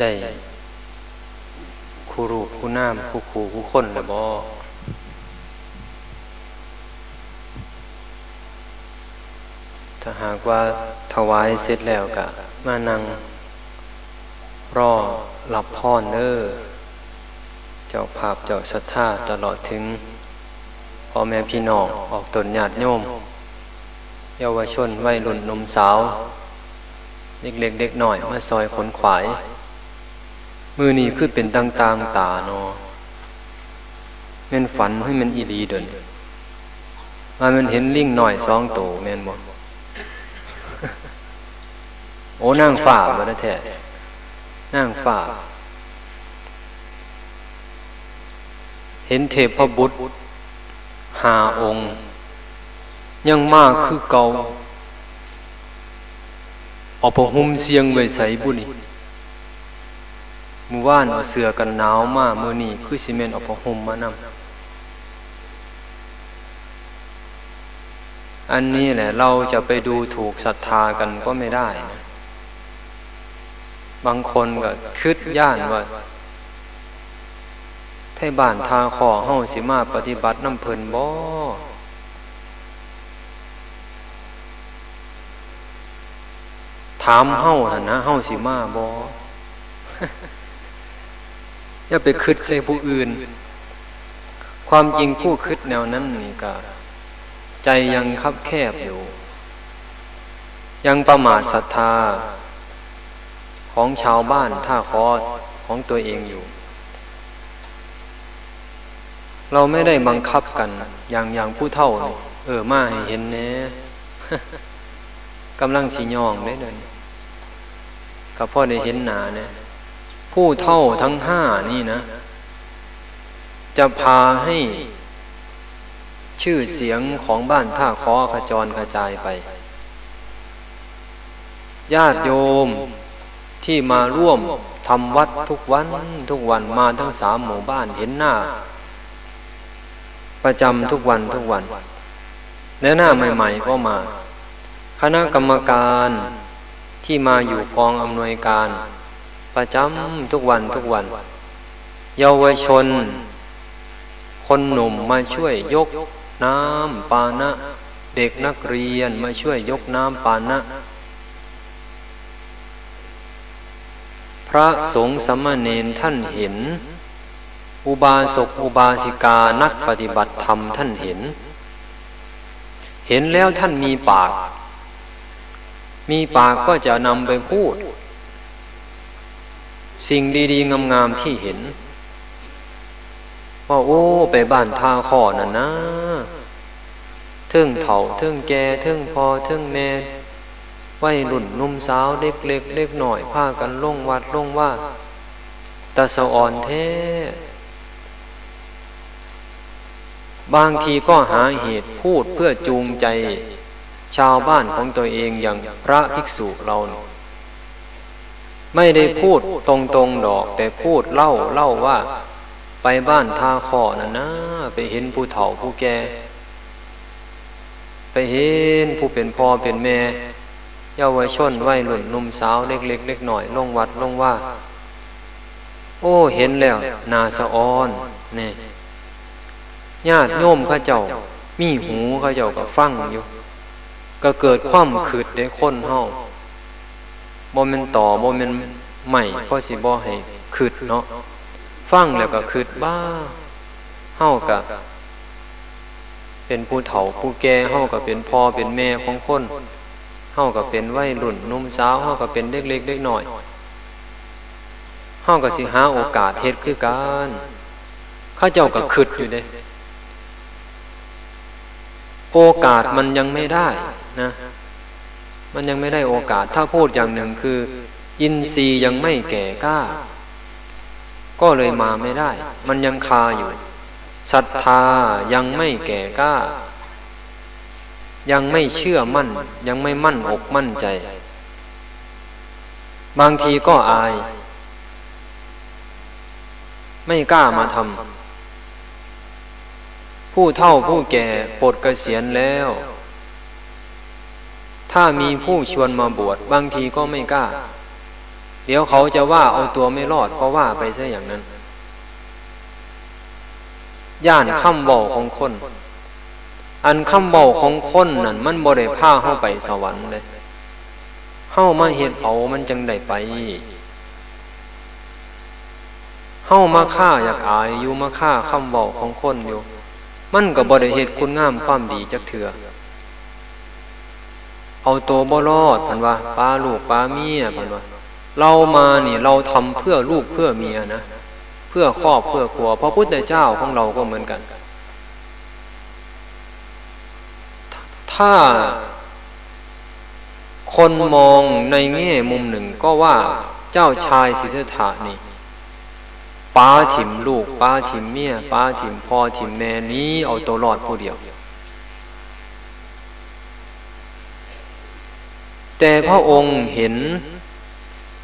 ได้ครูรูปครูน้ำครูคูครูคนเลยบ่ถ้าหากว่าถวายเสร็จแล้วกะมานั่งรอหลับพรเด้อเจ้าภาพเจ้าศรัทธาตลอดถึงพ่อแม่พี่น้องออกตนญาติโยม เยาวชนวัยรุ่นนมสาวเด็กเล็กเด็กหน่อยมาซอยขนขวาย มือนี้คือเป็นต่างๆตาเนาะแม่นฝันให้มันอีดีเดินมามันเห็นลิงหน่อยสองโตแม่นบ่โอ้นั่งฝ่ามาแท้นั่งฝ่า เห็นเทพบุตรหาองค์ ยังมากคือเก่าอาผ้าห่มเสียงไว้ใส่บุนี่ มือว่านเอาเสือกันหนาวมามือนี่คือซีเมนเอาผ้าห่มมานำอันนี้แหละเราจะไปดูถูกศรัทธากันก็ไม่ได้นะบางคนก็คิดย่านว่าไทบ้านทาขอเฮาสิมาปฏิบัติน้ำเพลินบ่ถามเฮาท่านนะเฮาสิมาบ่ อย่าไปคิดใส่ผู้อื่น ความจริงผู้คิดแนวนั้นนี่ก็ใจยังคับแคบอยู่ ยังประมาทศรัทธา ของชาวบ้านท่าคอของตัวเองอยู่ เราไม่ได้บังคับกันอย่างอย่างผู้เท่า เออมาให้เห็นเน่กำลังสียองได้เลยกับพ่อได้เห็นหนาเนี่ย ผู้เท่าทั้งห้านี่นะ จะพาให้ชื่อเสียงของบ้านท่าคอขจรกระจายไป ญาติโยมที่มาร่วมทำวัดทุกวันทุกวันมาทั้งสามหมู่บ้านเห็นหน้า ประจำทุกวันทุกวัน และหน้าใหม่ ๆ ก็มา คณะกรรมการที่มาอยู่กองอำนวยการ ประจำทุกวันทุกวัน เยาวชน คนหนุ่มมาช่วยยกน้ำปานะ เด็กนักเรียนมาช่วยยกน้ำปานะ พระสงฆ์สมณเณรท่านเห็น อุบาสกอุบาสิกานักปฏิบัติธรรมท่านเห็น เห็นแล้วท่านมีปาก มีปากก็จะนำไปพูด สิ่งดีๆ งามๆที่เห็นว่าโอ้ ไปบ้านทาขอน่ะนะเทิงเถ่าเทิงแก่เทิงพอเทิงแม่วัยรุ่นนุ่มสาวเด็กเล็กเล็กหน่อยพากันล่งวัดล่งว่าตาสะอ่อนแท้บางทีก็หาเหตุพูดเพื่อจูงใจ ชาวบ้านของตัวเองอย่างพระภิกษุเรา ไม่ได้พูดตรงๆดอก แต่พูดเล่าเล่าว่า ไปบ้านทาขอนะนะ ไปเห็นผู้เฒ่าผู้แก่ไปเห็นผู้เป็นพ่อเป็นแม่เยาวชนวัยรุ่นนุ่มสาวเล็กๆเล็กหน่อยลงวัดลงว่า โอ้เห็นแล้ว นาสะออนนี่ญาติโยมข้าเจ้า มีหูข้าเจ้าก็ฟังอยู่ ก็เกิดความขืดได้คนเฮา บ่เมนต่อบ่เมนใหม่พราะสิบ่ให้ขืดเนาะฟังแล้วก็คืดบ้าเฮากะเป็นผู้เฒ่าผู้แก่เฮาก็เป็นพ่อเป็นแม่ของคนเฮาก็เป็นวัยรุ่นนุ่มสาวเฮาก็เป็นเด็กเล็กเด็กหน่อยเฮาก็สิหาโอกาสเฮ็ดคือกันข้าเจ้าก็คืดอยู่เด้โอกาสมันยังไม่ได้นะ มันยังไม่ได้โอกาส ถ้าพูดอย่างหนึ่งคือ อินทรีย์ยังไม่แก่กล้า ก็เลยมาไม่ได้ มันยังคาอยู่ศรัทธายังไม่แก่กล้า ยังไม่เชื่อมั่น ยังไม่มั่นอกมั่นใจ บางทีก็อาย ไม่กล้ามาทำผู้เท่าผู้แก่ปลดเกษียณแล้ว ถ้ามีผู้ชวนมาบวชบางทีก็ไม่กล้า เดี๋ยวเขาจะว่าเอาตัวไม่รอดก็ว่าไปซะอย่างนั้น ย่านคำบอกของคน อันคำบอกของคนนั่นมันบ่ได้พาเข้าไปสวรรค์เลยเข้ามาเห็ดเอามันจังได้ไปเข้ามาฆ่าอยากอายอยู่มาฆ่าคำบอกของคนอยู่ มันก็บ่ได้เหตุคุณงามความดีจักเถื่อ เอาตัวบ่รอดพันว่าป้าลูกป้าเมียพันว่าเรามาเนี่ยเราทำเพื่อลูกเพื่อเมียนะเพื่อครอบเพื่อครัวพระพุทธเจ้าของเราก็เหมือนกัน ถ้าคนมองในแง่มุมหนึ่งก็ว่าเจ้าชายสิทธัตถะนี่ป้าถิ่มลูกป้าถิ่มเมียป้าถิ่มพ่อถิ่มแม่นี้เอาตัวรอดผู้เดียว แต่พระองค์เห็น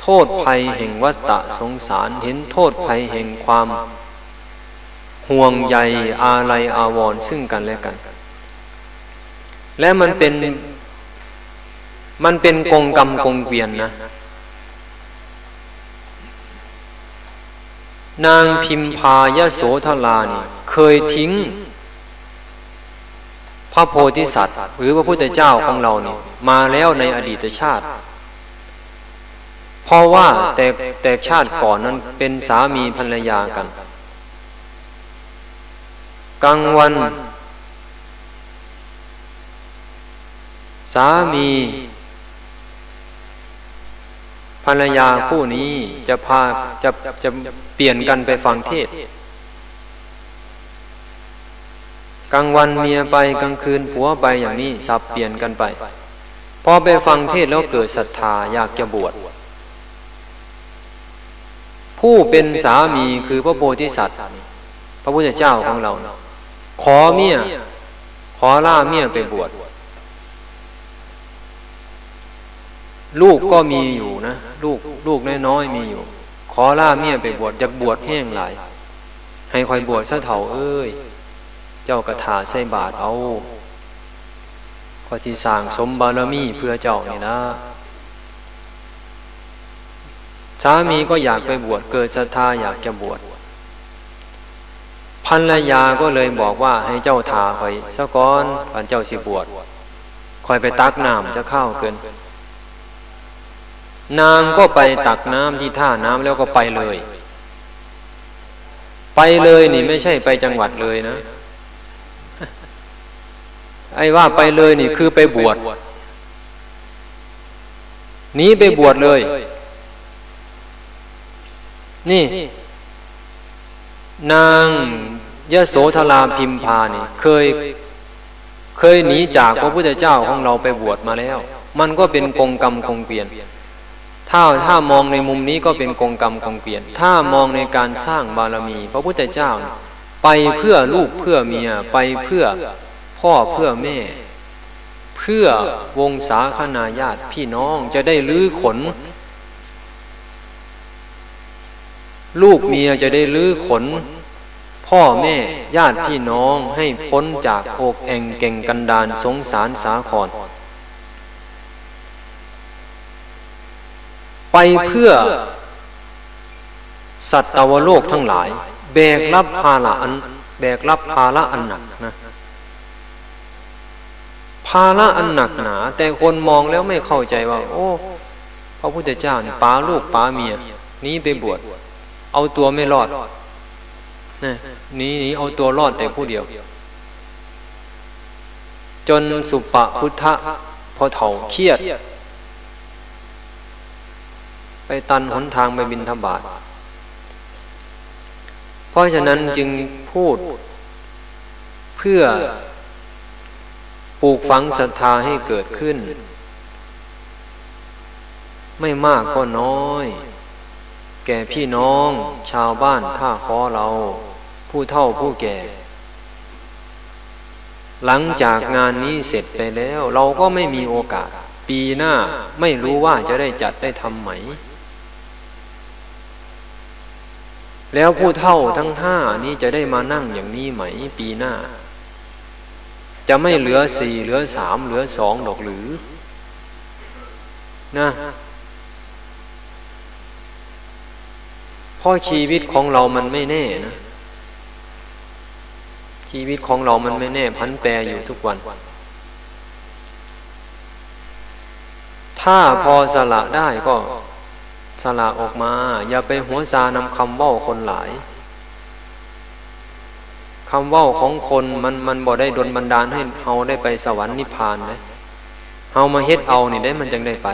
โทษภัยแห่งวัฏสงสารเห็นโทษภัยแห่งความห่วงใยอาลัยอาวรณ์ซึ่งกันและกัน และมันเป็น มันเป็นกงกรรมกงเวียนนะ นางพิมพายโสธรานี่เคยทิ้ง ระโพธิสัตว์ หรือพระพุทธเจ้าของเราเนี่ยมาแล้วในอดีตชาติ เพราะว่าแต่แต่ชาติก่อนนั้นเป็นสามีภรรยากัน กลางวัน สามีภรรยาคู่นี้จะพาจะจะเปลี่ยนกันไปฟังเทศ กลางวันเมียไปกลางคืนผัวไปอย่างนี้สับเปลี่ยนกันไป พอไปฟังเทศแล้วเกิดศรัทธาอยากจะบวชผู้เป็นสามีคือพระโพธิสัตว์ พระพุทธเจ้าของเรา ขอเมียขอล่าเมียไปบวชลูกก็มีอยู่นะ ลูกลูกน้อยๆมีอยู่ ขอล่าเมียไปบวชอยากบวชแห้งหลาย ให้คอยบวชซะเถ่าเอ้ย เจ้ากระถาใส่บาทเอาขอที่สร้างสมบารมีเพื่อเจ้านี่นะสามีก็อยากไปบวชเกิดศรัทธาอยากจะบวชภรรยาก็เลยบอกว่าให้เจ้าทาคอยสะก้อนก่อนเจ้าสิบวชคอยไปตักน้ำจะเข้าเกิน นางก็ไปตักน้ำที่ท่าน้ำแล้วก็ไปเลย ไปเลยนี่ไม่ใช่ไปจังหวัดเลยนะ ไอ้ว่าไปเลยนี่คือไปบวชหนีไปบวชเลย นี่ นางยโสธราพิมพานี่ เคย เคยหนีจากพระพุทธเจ้าของเราไปบวชมาแล้ว มันก็เป็นกงกรรมคงเปลี่ยน ถ้าถ้ามองในมุมนี้ก็เป็นกงกรรมคงเปลี่ยน ถ้ามองในการสร้างบารมี พระพุทธเจ้า ไปเพื่อลูกเพื่อเมียไปเพื่อ พ่อเพื่อแม่ เพื่อวงศาคณาญาติพี่น้องจะได้ลื้อขน ลูกเมียจะได้ลื้อขน พ่อแม่ญาติพี่น้องให้พ้นจากโอกแองเก่งกันดานสงสารสาครไปเพื่อสัตวโลกทั้งหลาย แบกรับภาระอัน แบกรับภาระอันหนักนะ ภาระอันหนักหนา แต่คนมองแล้วไม่เข้าใจว่า โอ้พระพุทธเจ้าป้าลูกป้าเมียนี้ไปบวชเอาตัวไม่รอดนี่นีเอาตัวรอดแต่ผู้เดียว จนสุปะพุทธะพอเถ่าเครียด ไปตันหนทางไปบินทบาทเพราะฉะนั้นจึงพูดเพื่อ ปลูกฝังศรัทธาให้เกิดขึ้น ไม่มากก็น้อย แก่พี่น้อง ชาวบ้านท่าคอเรา ผู้เท่าผู้แก่ หลังจากงานนี้เสร็จไปแล้ว เราก็ไม่มีโอกาส ปีหน้าไม่รู้ว่าจะได้จัดได้ทำไหม แล้วผู้เท่าทั้งห้านี้จะได้มานั่งอย่างนี้ไหม ปีหน้า จะไม่เหลือสี่เหลือสามเหลือสองดอกหรือนะพราะชีวิตของเรามันไม่แน่นะ ชีวิตของเรามันไม่แน่ พันแปรอยู่ทุกวัน ถ้าพอสละได้ก็สละออกมา อย่าไปหัวซานำคำว่าคนหลาย คำว่าของคนมันมันบ่ได้ดลบันดาลให้เฮาได้ไปสวรรค์นิพพานเลยเฮามาเฮ็ดเอานี่ได้มันจังได้ไป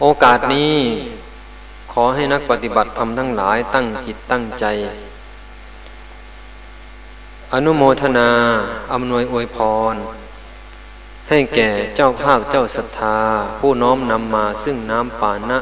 โอกาสนี้ขอให้นักปฏิบัติทำทั้งหลายตั้งจิตตั้งใจ อนุโมทนาอำนวยอวยพร ให้แก่เจ้าภาพเจ้าศรัทธา ผู้น้อมนำมาซึ่งน้ำปานะ